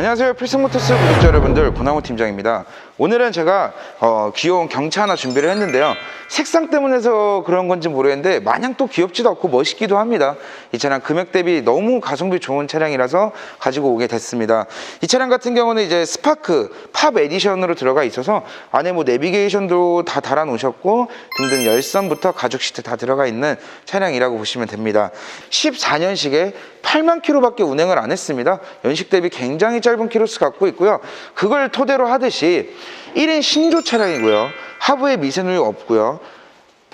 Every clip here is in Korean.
안녕하세요. 필승모터스 구독자 여러분들 고나무 팀장입니다. 오늘은 제가 어, 귀여운 경차 하나 준비를 했는데요. 색상 때문에서 그런 건지 모르겠는데 마냥 또 귀엽지도 않고 멋있기도 합니다. 이 차량 금액 대비 너무 가성비 좋은 차량이라서 가지고 오게 됐습니다. 이 차량 같은 경우는 이제 스파크 팝 에디션으로 들어가 있어서 안에 뭐 내비게이션도 다 달아 놓으셨고 등등 열선부터 가죽 시트 다 들어가 있는 차량이라고 보시면 됩니다. 14년식에 8만 킬로밖에 운행을 안 했습니다. 연식 대비 굉장히 짧은 키로수 갖고 있고요 그걸 토대로 하듯이 1인 신조 차량이고요 하부에 미세누이 없고요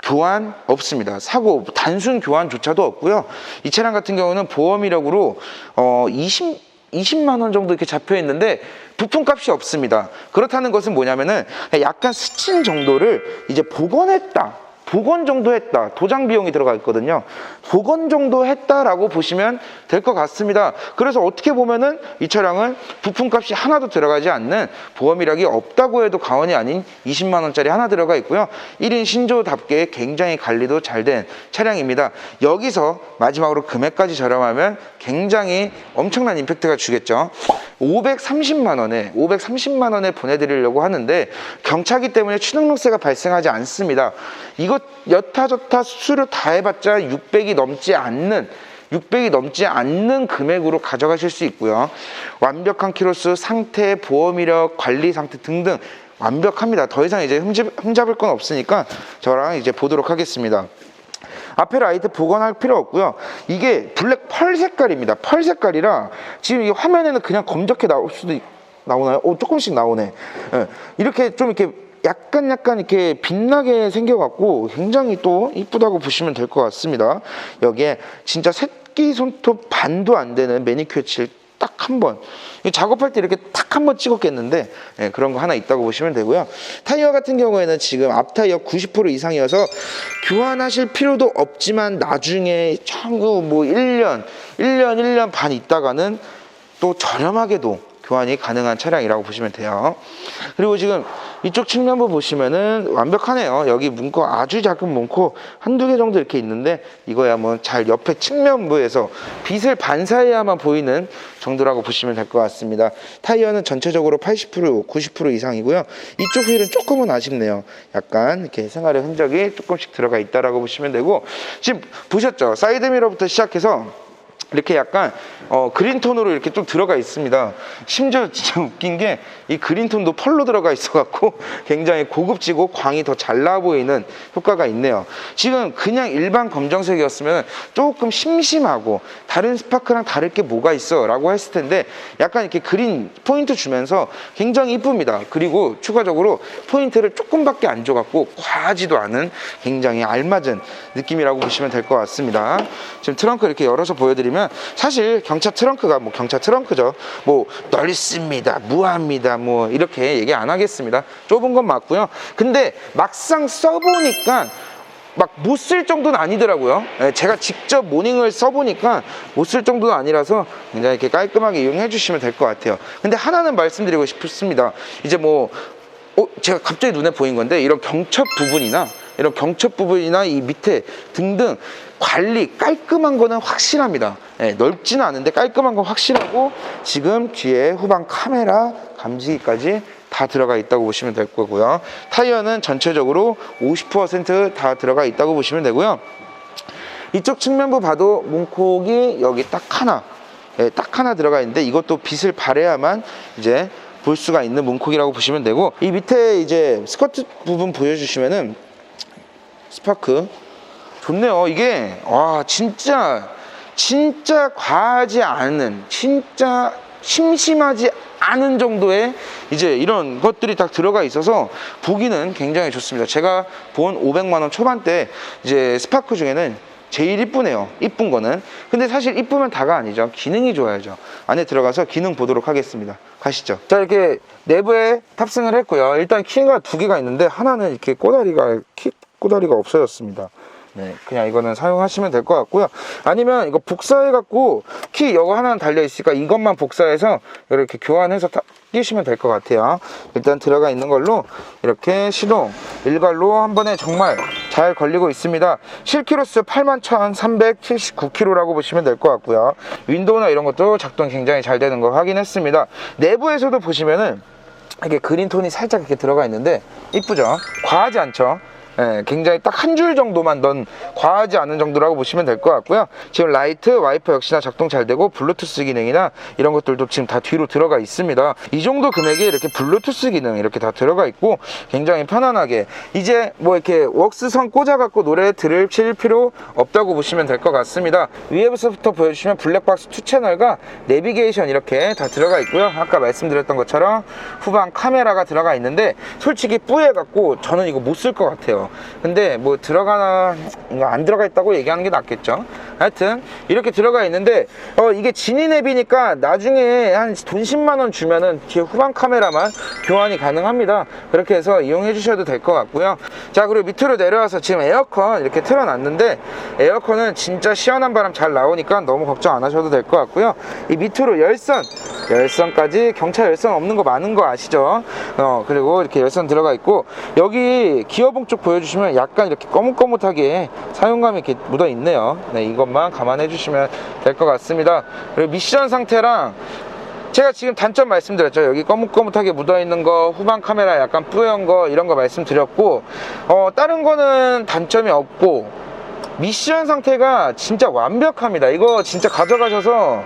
교환 없습니다. 사고 단순 교환조차도 없고요. 이 차량 같은 경우는 보험 이력으로 어 20, 20만 원 정도 이렇게 잡혀 있는데 부품 값이 없습니다. 그렇다는 것은 뭐냐면은 약간 스친 정도를 이제 복원했다. 복원 정도 했다. 도장 비용이 들어가 있거든요. 복원 정도 했다라고 보시면 될 것 같습니다. 그래서 어떻게 보면은 이 차량은 부품값이 하나도 들어가지 않는 보험이력이 없다고 해도 과언이 아닌 20만 원짜리 하나 들어가 있고요. 1인 신조답게 굉장히 관리도 잘 된 차량입니다. 여기서 마지막으로 금액까지 저렴하면 굉장히 엄청난 임팩트가 주겠죠. 530만 원에 530만 원에 보내드리려고 하는데 경차기 때문에 취등록세가 발생하지 않습니다. 이것 여타저타 수수료 다 해봤자 600이 넘지 않는 600이 넘지 않는 금액으로 가져가실 수 있고요. 완벽한 키로수, 상태, 보험 이력, 관리 상태 등등 완벽합니다. 더 이상 이제 흠잡, 흠잡을 건 없으니까 저랑 이제 보도록 하겠습니다. 앞에 라이트 복원할 필요 없고요. 이게 블랙 펄 색깔입니다. 펄 색깔이라 지금 이 화면에는 그냥 검적해 나올 수도 있, 나오나요? 오, 조금씩 나오네. 예, 이렇게 좀 이렇게 약간 약간 이렇게 빛나게 생겨갖고 굉장히 또 이쁘다고 보시면 될 것 같습니다. 여기에 진짜 새끼 손톱 반도 안 되는 매니큐어 칠 딱한 번. 이 작업할 때 이렇게 탁한번 찍었겠는데 예, 그런 거 하나 있다고 보시면 되고요. 타이어 같은 경우에는 지금 앞 타이어 90% 이상이어서 교환하실 필요도 없지만 나중에 창구 뭐 1년, 1년, 1년 반 있다가는 또 저렴하게도 교환이 가능한 차량이라고 보시면 돼요. 그리고 지금 이쪽 측면부 보시면은 완벽하네요. 여기 문코 아주 작은 문코 한두 개 정도 이렇게 있는데 이거야 뭐 잘 옆에 측면부에서 빛을 반사해야만 보이는 정도라고 보시면 될 것 같습니다. 타이어는 전체적으로 80% 90% 이상이고요. 이쪽 휠은 조금은 아쉽네요. 약간 이렇게 생활의 흔적이 조금씩 들어가 있다라고 보시면 되고 지금 보셨죠? 사이드미러부터 시작해서 이렇게 약간 어, 그린톤으로 이렇게 좀 들어가 있습니다. 심지어 진짜 웃긴 게 이 그린톤도 펄로 들어가 있어 갖고 굉장히 고급지고 광이 더 잘나 보이는 효과가 있네요. 지금 그냥 일반 검정색이었으면 조금 심심하고 다른 스파크랑 다를 게 뭐가 있어 라고 했을 텐데 약간 이렇게 그린 포인트 주면서 굉장히 이쁩니다. 그리고 추가적으로 포인트를 조금밖에 안 줘갖고 과하지도 않은 굉장히 알맞은 느낌이라고 보시면 될 것 같습니다. 지금 트렁크 이렇게 열어서 보여드리면 사실 경차 트렁크가 뭐 경차 트렁크죠. 뭐 넓습니다. 무합니다. 뭐 이렇게 얘기 안 하겠습니다. 좁은 건 맞고요. 근데 막상 써보니까 막못 쓸 정도는 아니더라고요. 예, 제가 직접 모닝을 써보니까 못 쓸 정도는 아니라서 굉장히 이렇게 깔끔하게 이용해 주시면 될 것 같아요. 근데 하나는 말씀드리고 싶습니다. 이제 뭐 어, 제가 갑자기 눈에 보인 건데 이런 경첩 부분이나 이런 경첩 부분이나 이 밑에 등등 관리 깔끔한 거는 확실합니다. 예, 넓지는 않은데 깔끔한 건 확실하고 지금 뒤에 후방 카메라 감지기까지 다 들어가 있다고 보시면 될 거고요. 타이어는 전체적으로 50%다 들어가 있다고 보시면 되고요. 이쪽 측면부 봐도 문콕이 여기 딱 하나, 예, 딱 하나 들어가 있는데 이것도 빛을 발해야만 이제 볼 수가 있는 문콕이라고 보시면 되고 이 밑에 이제 스커트 부분 보여주시면은 스파크 좋네요. 이게 와 진짜 진짜 과하지 않은 진짜 심심하지 않은 정도의 이제 이런 것들이 다 들어가 있어서 보기는 굉장히 좋습니다. 제가 본 500만 원 초반대 이제 스파크 중에는 제일 이쁘네요. 이쁜 거는. 근데 사실 이쁘면 다가 아니죠. 기능이 좋아야죠. 안에 들어가서 기능 보도록 하겠습니다. 가시죠. 자, 이렇게 내부에 탑승을 했고요. 일단 키가 두 개가 있는데 하나는 이렇게 꼬다리가 키 꼬다리가 없어졌습니다. 네, 그냥 이거는 사용하시면 될 것 같고요. 아니면 이거 복사해갖고 키 이거 하나는 달려 있으니까 이것만 복사해서 이렇게 교환해서 타- 끼시면 될 것 같아요. 일단 들어가 있는 걸로 이렇게 시동 일괄로 한 번에 정말 잘 걸리고 있습니다. 실키로수 81,379kg라고 보시면 될 것 같고요. 윈도우나 이런 것도 작동 굉장히 잘 되는 거 확인했습니다. 내부에서도 보시면은 이렇게 그린 톤이 살짝 이렇게 들어가 있는데 이쁘죠? 과하지 않죠? 예, 굉장히 딱 한 줄 정도만 넌 과하지 않은 정도라고 보시면 될 것 같고요. 지금 라이트, 와이퍼 역시나 작동 잘 되고 블루투스 기능이나 이런 것들도 지금 다 뒤로 들어가 있습니다. 이 정도 금액에 이렇게 블루투스 기능 이렇게 다 들어가 있고 굉장히 편안하게 이제 뭐 이렇게 웍스선 꽂아갖고 노래 들으실 필요 없다고 보시면 될 것 같습니다. 위에서부터 보여주시면 블랙박스 2 채널과 내비게이션 이렇게 다 들어가 있고요. 아까 말씀드렸던 것처럼 후방 카메라가 들어가 있는데 솔직히 뿌예갖고 저는 이거 못 쓸 것 같아요. 근데 뭐 들어가나 안 들어가 있다고 얘기하는 게 낫겠죠. 하여튼 이렇게 들어가 있는데 어 이게 진인 앱이니까 나중에 한 돈 10만 원 주면은 뒤에 후방 카메라만 교환이 가능합니다. 그렇게 해서 이용해 주셔도 될 것 같고요. 자 그리고 밑으로 내려와서 지금 에어컨 이렇게 틀어놨는데 에어컨은 진짜 시원한 바람 잘 나오니까 너무 걱정 안 하셔도 될 것 같고요. 이 밑으로 열선 열선까지 경차 열선 없는 거 많은 거 아시죠? 어 그리고 이렇게 열선 들어가 있고 여기 기어봉 쪽 보여주시면 약간 이렇게 거뭇거뭇하게 사용감이 이렇게 묻어 있네요. 네 이 것만 감안해 주시면 될 것 같습니다. 그리고 미션 상태랑 제가 지금 단점 말씀드렸죠. 여기 거뭇거뭇하게 묻어있는 거, 후방 카메라 약간 뿌연 거, 이런 거 말씀드렸고, 어, 다른 거는 단점이 없고, 미션 상태가 진짜 완벽합니다. 이거 진짜 가져가셔서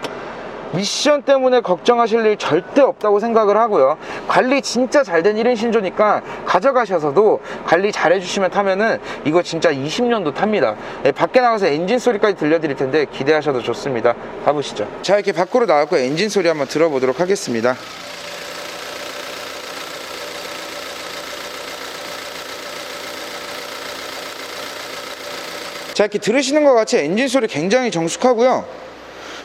미션 때문에 걱정하실 일 절대 없다고 생각을 하고요. 관리 진짜 잘 된 1인 신조니까 가져가셔서도 관리 잘 해주시면 타면은 이거 진짜 20년도 탑니다. 예, 밖에 나가서 엔진 소리까지 들려드릴 텐데 기대하셔도 좋습니다. 가보시죠. 자, 이렇게 밖으로 나왔고 엔진 소리 한번 들어보도록 하겠습니다. 자 이렇게 들으시는 것 같이 엔진 소리 굉장히 정숙하고요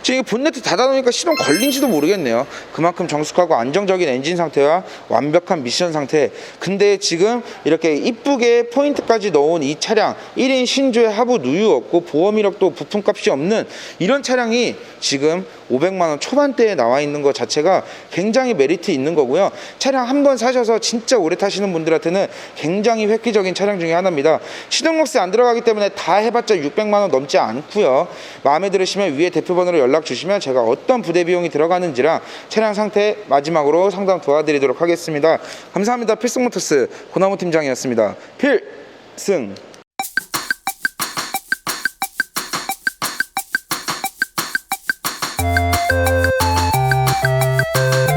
지금 이 본네트 닫아놓으니까 시동 걸린지도 모르겠네요. 그만큼 정숙하고 안정적인 엔진 상태와 완벽한 미션 상태. 근데 지금 이렇게 이쁘게 포인트까지 넣은 이 차량 1인 신조에 하부 누유 없고 보험 이력도 부품값이 없는 이런 차량이 지금 500만 원 초반대에 나와 있는 것 자체가 굉장히 메리트 있는 거고요. 차량 한 번 사셔서 진짜 오래 타시는 분들한테는 굉장히 획기적인 차량 중에 하나입니다. 시동록세 안 들어가기 때문에 다 해봤자 600만 원 넘지 않고요. 마음에 들으시면 위에 대표번호로 연락 주시면 제가 어떤 부대 비용이 들어가는지랑 차량 상태 마지막으로 상담 도와드리도록 하겠습니다. 감사합니다. 필승모터스 고나무 팀장이었습니다. 필승 Música